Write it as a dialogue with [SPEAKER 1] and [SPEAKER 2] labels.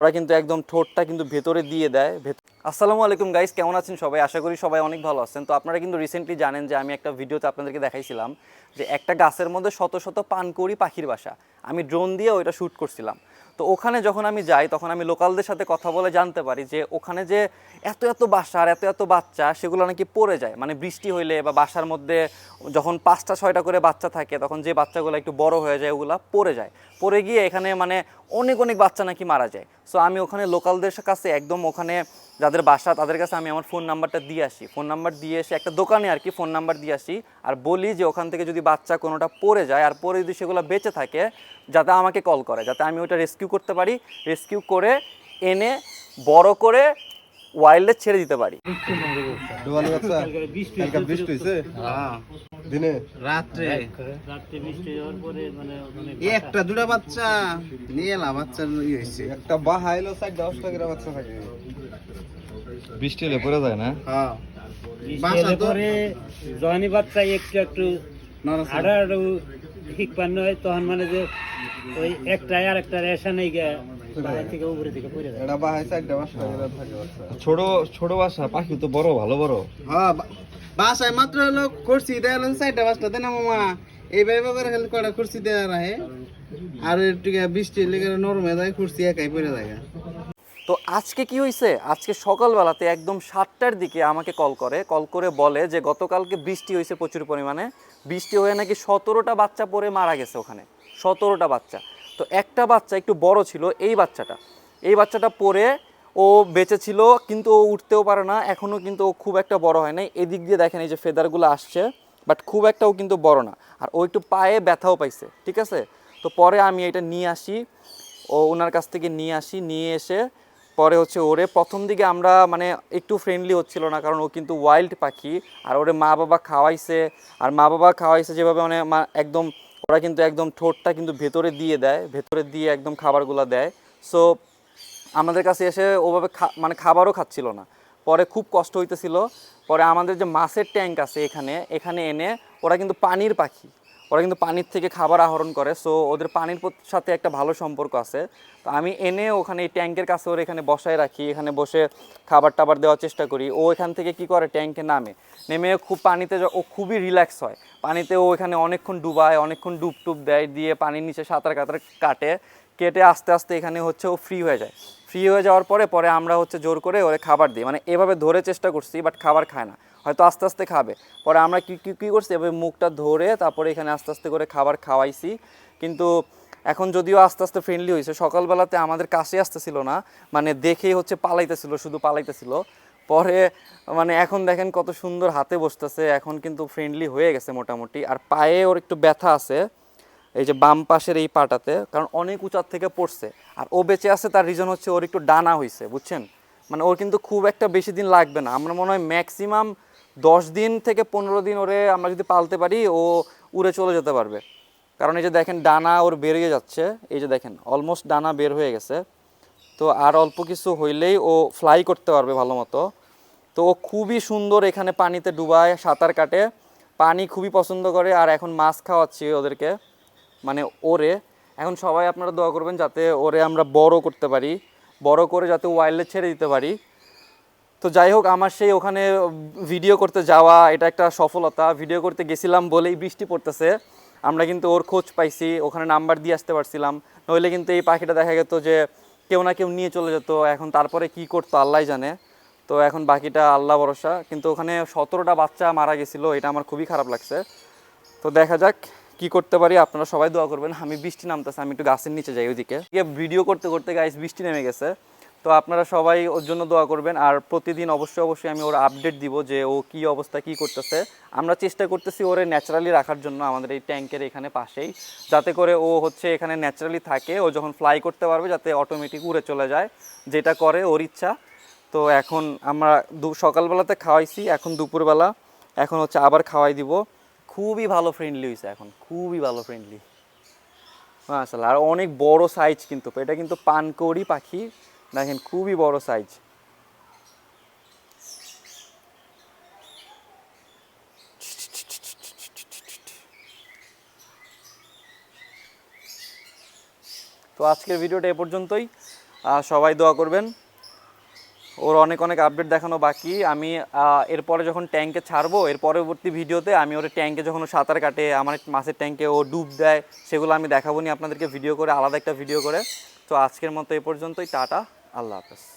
[SPEAKER 1] ওরা কিন্তু একদম ঠোঁটটা কিন্তু ভেতরে দিয়ে দেয় আসসালামু আলাইকুম গাইস কেমন আছেন সবাই? আশা করি সবাই অনেক ভালো আছেন। তো আপনারা কিন্তু রিসেন্টলি জানেন যে আমি একটা ভিডিওতে আপনাদেরকে দেখাইছিলাম যে একটা গাছের মধ্যে শত শত পানকৌড়ি পাখির বাসা। আমি ড্রোন দিয়ে ওইটা শ্যুট করছিলাম। তো ওখানে যখন আমি যাই, তখন আমি লোকালদের সাথে কথা বলে জানতে পারি যে ওখানে যে এত এত বাসা আর এত এত বাচ্চা, সেগুলো নাকি পড়ে যায়। মানে বৃষ্টি হইলে বা বাসার মধ্যে যখন পাঁচটা, ছয়টা করে বাচ্চা থাকে, তখন যে বাচ্চাগুলো একটু বড় হয়ে যায়, ওগুলো পড়ে যায়। পড়ে গিয়ে এখানে মানে অনেক অনেক বাচ্চা নাকি মারা যায়। সো আমি ওখানে লোকালদের কাছে একদম ওখানে যাদের বাসা, তাদের কাছে আমি আমার ফোন নাম্বারটা দিয়ে আসি। ফোন নাম্বার দিয়ে এসে একটা দোকানে আর কি ফোন নাম্বার দিয়ে আসি আর বলি যে ওখান থেকে যদি বাচ্চা কোনোটা পড়ে যায় আর পরে যদি সেগুলো বেঁচে থাকে, যাতে আমাকে কল করে, যাতে আমি ওটা রেস্কিউ করতে পারি। রেস্কিউ করে এনে বড় করে ওয়াইল্ডে ছেড়ে দিতে পারি।
[SPEAKER 2] হয়েছে দিনে?
[SPEAKER 3] রাত্রে।
[SPEAKER 4] রাত্রে বৃষ্টি হওয়ার পরে মানে
[SPEAKER 3] একটা দুটা বাচ্চা নিয়ে এলাম বাচ্চার ই হয়েছে
[SPEAKER 2] একটা বাহা এলো সাইড দশটা করে বাচ্চা থাকে। বৃষ্টি হলে পড়ে যায় না?
[SPEAKER 3] হ্যাঁ। বাসা তো-
[SPEAKER 4] পরে বাচ্চা একটু একটু। আড়া আড়ু ঠিক পান্ন হয় তখন মানে যে ওই একটা আর একটা রেশা নেই
[SPEAKER 5] ছোট ছোট বাসা পাখি তো বড় ভালো বড়।
[SPEAKER 3] হ্যাঁ বাসায় মাত্র হলো করছি দেয়ালেন সাইডটা বাসটা দেনা মামা। এইভাবে করে হেল্প করা করছি দেওয়া রাহে আর একটু বৃষ্টি লেগে নরম যায় করছি একাই পড়ে
[SPEAKER 1] তো আজকে কি হয়েছে আজকে সকালবেলাতে একদম সাতটার দিকে আমাকে কল করে কল করে বলে যে গতকালকে বৃষ্টি হয়েছে প্রচুর পরিমাণে। বৃষ্টি হয়ে নাকি সতেরোটা বাচ্চা পরে মারা গেছে ওখানে। সতেরোটা বাচ্চা। তো একটা বাচ্চা একটু বড় ছিল, এই বাচ্চাটা। এই বাচ্চাটা পরে ও বেঁচে ছিল, কিন্তু ও উঠতেও পারে না এখনও কিন্তু ও খুব একটা বড় হয় নাই। এদিক দিয়ে দেখেন এই যে ফেদারগুলো আসছে, বাট খুব একটাও কিন্তু বড় না। আর ও একটু পায়ে ব্যথাও পাইছে, ঠিক আছে? তো পরে আমি এটা নিয়ে আসি, ও ওনার কাছ থেকে নিয়ে আসি, নিয়ে এসে পরে হচ্ছে ওরে প্রথম দিকে আমরা মানে একটু ফ্রেন্ডলি হচ্ছিল না, কারণ ও কিন্তু ওয়াইল্ড পাখি, আর ওরে মা বাবা খাওয়াইছে। আর মা বাবা খাওয়াইছে যেভাবে মানে একদম ওরা কিন্তু একদম ঠোঁটটা কিন্তু ভেতরে দিয়ে দেয়, ভেতরে দিয়ে একদম খাবারগুলো দেয়। সো আমাদের কাছে এসে ওভাবে মানে খাবারও খাচ্ছিল না। পরে খুব কষ্ট হইতেছিল। পরে আমাদের যে মাছের ট্যাঙ্ক আছে এখানে এখানে এনে ওরা কিন্তু পানির পাখি। ওরা কিন্তু পানির থেকে খাবার আহরণ করে সো ওদের পানির সাথে একটা ভালো সম্পর্ক আছে। তো আমি এনে ওখানে এই ট্যাঙ্কের কাছে ওর এখানে বসায় রাখি, এখানে বসে খাবার টাবার দেওয়ার চেষ্টা করি। ও এখান থেকে কি করে? ট্যাঙ্কে নামে। নেমে খুব পানিতে ও খুবই রিল্যাক্স হয়। পানিতে ও এখানে অনেকক্ষণ ডুবায়, অনেকক্ষণ ডুব টুব দেয়, দিয়ে পানির নিচে সাঁতার কাতার কাটে। কেটে আস্তে আস্তে এখানে হচ্ছে ও ফ্রি হয়ে যায়। ফ্রি হয়ে যাওয়ার পরে পরে আমরা হচ্ছে জোর করে ওরে খাবার দিই। মানে এভাবে ধরে চেষ্টা করছি বাট খাবার খায় না। হয়তো আস্তে আস্তে খাবে। পরে আমরা কী কী কী করছি? এভাবে মুখটা ধরে তারপরে এখানে আস্তে আস্তে করে খাবার খাওয়াইছি। কিন্তু এখন যদিও আস্তে আস্তে ফ্রেন্ডলি হয়েছে সকালবেলাতে আমাদের কাছে আসতেছিল না। মানে দেখেই হচ্ছে পালাইতেছিল, শুধু পালাইতেছিল। পরে মানে এখন দেখেন কত সুন্দর হাতে বসতেছে, এখন কিন্তু ফ্রেন্ডলি হয়ে গেছে মোটামুটি। আর পায়ে ওর একটু ব্যথা আছে। এই যে বাম পাশের এই পাটাতে, কারণ অনেক উঁচার থেকে পড়ছে। আর ও বেঁচে আছে, তার রিজন হচ্ছে ওর একটু ডানা হয়েছে বুঝছেন? মানে ওর কিন্তু খুব একটা বেশি দিন লাগবে না। আমরা মনে হয় ম্যাক্সিমাম দশ দিন থেকে পনেরো দিন ওরে আমরা যদি পালতে পারি, ও উড়ে চলে যেতে পারবে। কারণ এই যে দেখেন, ডানা ওর বেরিয়ে যাচ্ছে। এই যে দেখেন অলমোস্ট ডানা বের হয়ে গেছে। তো আর অল্প কিছু হইলেই ও ফ্লাই করতে পারবে ভালো মতো। তো ও খুবই সুন্দর এখানে পানিতে ডুবায়, সাঁতার কাটে। পানি খুবই পছন্দ করে, আর এখন মাছ খাওয়াচ্ছি ওদেরকে। মানে ওরে, এখন সবাই আপনারা দোয়া করবেন যাতে ওরে আমরা বড় করতে পারি, বড় করে যাতে ওয়াইল্ডে ছেড়ে দিতে পারি। তো যাই হোক, আমার সেই ওখানে ভিডিও করতে যাওয়া, এটা একটা সফলতা। ভিডিও করতে গেছিলাম বলেই বৃষ্টি পড়তেছে। আমরা কিন্তু ওর খোঁজ পাইছি, ওখানে নাম্বার দিয়ে আসতে পারছিলাম। নইলে কিন্তু এই পাখিটা দেখা যেত যে কেউ না কেউ নিয়ে চলে যেত। এখন তারপরে কি করতো আল্লাহ জানে। তো এখন বাকিটা আল্লাহ ভরসা। কিন্তু ওখানে সতেরোটা বাচ্চা মারা গেছিল, এটা আমার খুবই খারাপ লাগছে। তো দেখা যাক। কি করতে পারি? আপনারা সবাই দোয়া করবেন। আমি বৃষ্টি নামতেছে, আমি একটু গাছের নিচে যাই ওইদিকে ভিডিও করতে করতে গাইস বৃষ্টি নেমে গেছে। তো আপনারা সবাই ওর জন্য দোয়া করবেন। আর প্রতিদিন অবশ্যই অবশ্যই আমি ওর আপডেট দিব যে ও কি অবস্থা, কি করতেছে। আমরা চেষ্টা করতেছি ওরে ন্যাচারালি রাখার জন্য আমাদের এই ট্যাঙ্কের এখানে পাশেই। যাতে করে ও হচ্ছে এখানে ন্যাচারালি থাকে। ও যখন ফ্লাই করতে পারবে, যাতে অটোমেটিক উড়ে চলে যায়। যেটা করে ওর ইচ্ছা। তো এখন আমরা সকালবেলাতে খাওয়াইছি। এখন দুপুরবেলা। এখন হচ্ছে আবার খাওয়াই দিব। খুবই ভালো ফ্রেন্ডলি হয়েছে এখন, খুবই ভালো ফ্রেন্ডলি মাশাল্লাহ আর অনেক বড় সাইজ কিন্তু, এটা কিন্তু পানকৌড়ি পাখি, দেখেন খুবই বড় সাইজ তো আজকের ভিডিওটা এ পর্যন্তই। সবাই দোয়া করবেন। ওর অনেক অনেক আপডেট দেখানো বাকি। আমি এরপরে যখন ট্যাঙ্কে ছাড়বো, এর পরবর্তী ভিডিওতে আমি ওর ট্যাঙ্কে যখন সাঁতার কাটে, আমার মাছের ট্যাঙ্কে ও ডুব দেয়, সেগুলো আমি দেখাবো নি আপনাদেরকে ভিডিও করে, আলাদা একটা ভিডিও করে। তো আজকের মতো এ পর্যন্তই, টাটা, আল্লাহ হাফেজ।